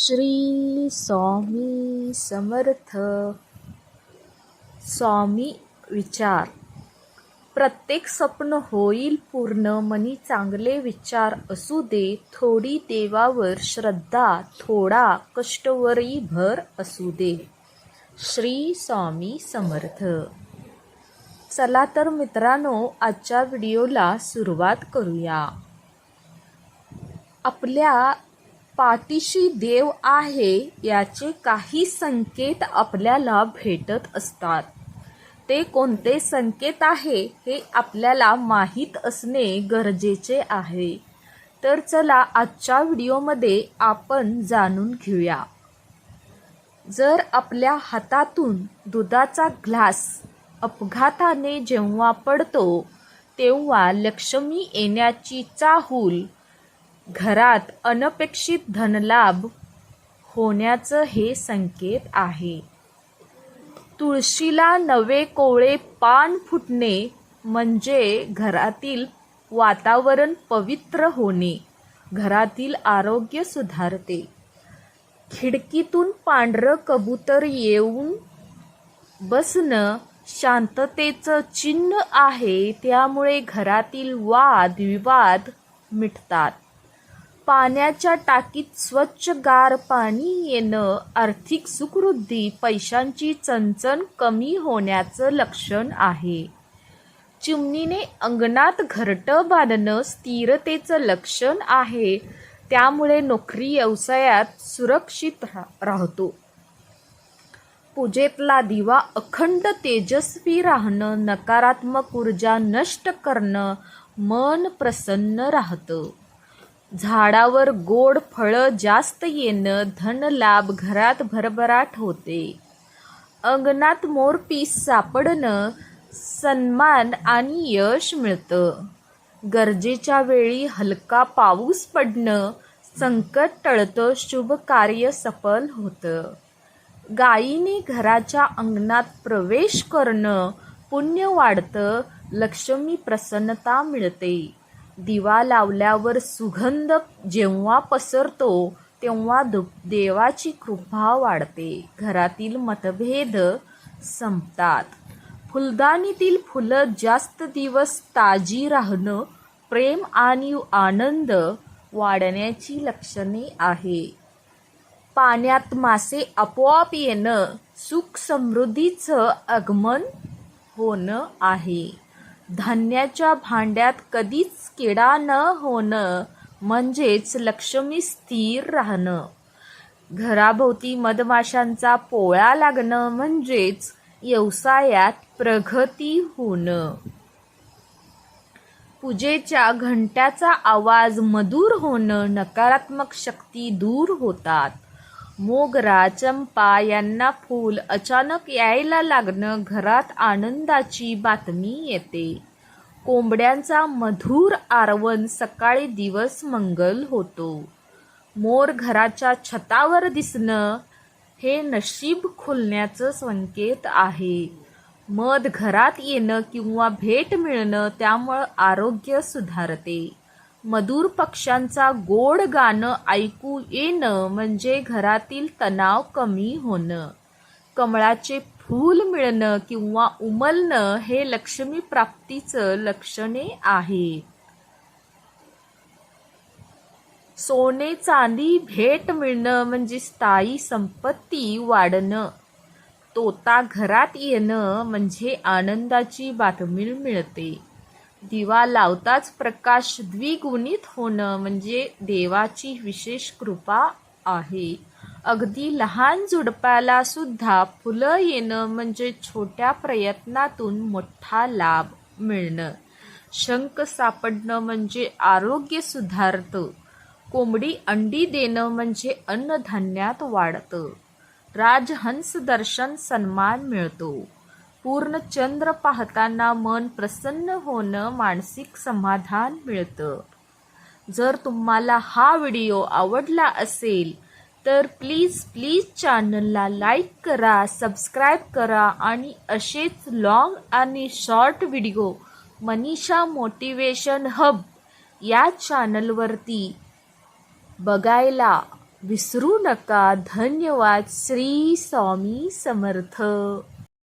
श्री स्वामी समर्थ. स्वामी विचार. प्रत्येक स्वप्न होईल पूर्ण मनी चांगले विचार असू दे थोडी देवावर श्रद्धा थोडा कष्टवरही भर असू दे. श्री स्वामी समर्थ. चला तर मित्रांनो आजच्या व्हिडिओला सुरुवात करूया. आपल्या पाठीशी देव आहे याचे काही संकेत आपल्याला भेटत असतात. ते कोणते संकेत आहे हे आपल्याला माहीत असणे गरजेचे आहे. तर चला आजच्या व्हिडिओमध्ये आपण जाणून घेऊया. जर आपल्या हातातून दुधाचा ग्लास अपघाताने जेव्हा पडतो तेव्हा लक्ष्मी येण्याची चाहूल घरात अनपेक्षित धनलाभ होण्याचं हे संकेत आहे. तुळशीला नवे कोवळे पान फुटणे म्हणजे घरातील वातावरण पवित्र होणे घरातील आरोग्य सुधारते. खिडकीतून पांढरं कबूतर येऊन बसणं शांततेचं चिन्ह आहे त्यामुळे घरातील वाद विवाद मिटतात. पाण्याच्या टाकीत स्वच्छ गार पाणी येणं आर्थिक सुखवृद्धी पैशांची चणचण कमी होण्याचं लक्षण आहे. चिमणीने अंगणात घरटं बांधणं स्थिरतेचं लक्षण आहे. त्यामुळे नोकरी व्यवसायात सुरक्षित रा राहतो. पूजेतला दिवा अखंड तेजस्वी राहणं नकारात्मक ऊर्जा नष्ट करणं मन प्रसन्न राहतं. झाडावर गोड फळं जास्त येणं धनलाभ घरात भरभराट होते. अंगणात मोरपीस सापडणं सन्मान आणि यश मिळतं. गरजेच्या वेळी हलका पाऊस पडणं संकट टळतं शुभ कार्य सफल होतं. गायीने घराच्या अंगणात प्रवेश करणं पुण्य वाढतं लक्ष्मी प्रसन्नता मिळते. दिवा लावल्यावर सुगंध जेव्हा पसरतो तेव्हा दु देवाची कृपा वाढते. घरातील मतभेद संपतात. फुलदाणीतील फुलं जास्त दिवस ताजी राहणं प्रेम आणि आनंद वाढण्याची लक्षणे आहे. पाण्यात मासे आपोआप येणं सुख समृद्धीचं आगमन होणं आहे. धान्याच्या भांड्यात कधीच किडा न होणं म्हणजेच लक्ष्मी स्थिर राहणं. घराभोवती मधमाशांचा पोळा लागणं म्हणजेच व्यवसायात प्रगती होणं. पूजेच्या घंट्याचा आवाज मधुर होणं नकारात्मक शक्ती दूर होतात. मोगरा चंपा यांना फूल अचानक यायला लागणं घरात आनंदाची बातमी येते. कोंबड्यांचा मधुर आरवण सकाळी दिवस मंगल होतो. मोर घराच्या छतावर दिसणं हे नशीब खुलण्याचं संकेत आहे. मध घरात येणं किंवा भेट मिळणं त्यामुळं आरोग्य सुधारते. मधुर पक्ष्यांचा गोड गाणं ऐकू येणं म्हणजे घरातील तणाव कमी होणं. कमळाचे फूल मिळणं किंवा उमलणं हे लक्ष्मी प्राप्तीचं लक्षणे आहे. सोने चांदी भेट मिळणं म्हणजे स्थायी संपत्ती वाढणं. तोता घरात येणं म्हणजे आनंदाची बातमी मिळते. दिवा लावताच प्रकाश द्विगुणित होणं म्हणजे देवाची विशेष कृपा आहे. अगदी लहान झुडपाला सुद्धा फुलं येणं म्हणजे छोट्या प्रयत्नातून मोठा लाभ मिळणं. शंख सापडणं म्हणजे आरोग्य सुधारतं. कोंबडी अंडी देणं म्हणजे अन्नधान्यात वाढतं. राजहंस दर्शन सन्मान मिळतो. पूर्ण चंद्र पाहताना मन प्रसन्न होणं मानसिक समाधान मिळतं. जर तुम्हाला हा व्हिडिओ आवडला असेल तर प्लीज प्लीज चॅनलला लाईक करा सबस्क्राईब करा आणि असेच लॉंग आणि short video Manisha motivation hub या चॅनलवरती बघायला विसरू नका. धन्यवाद. श्री स्वामी समर्थ.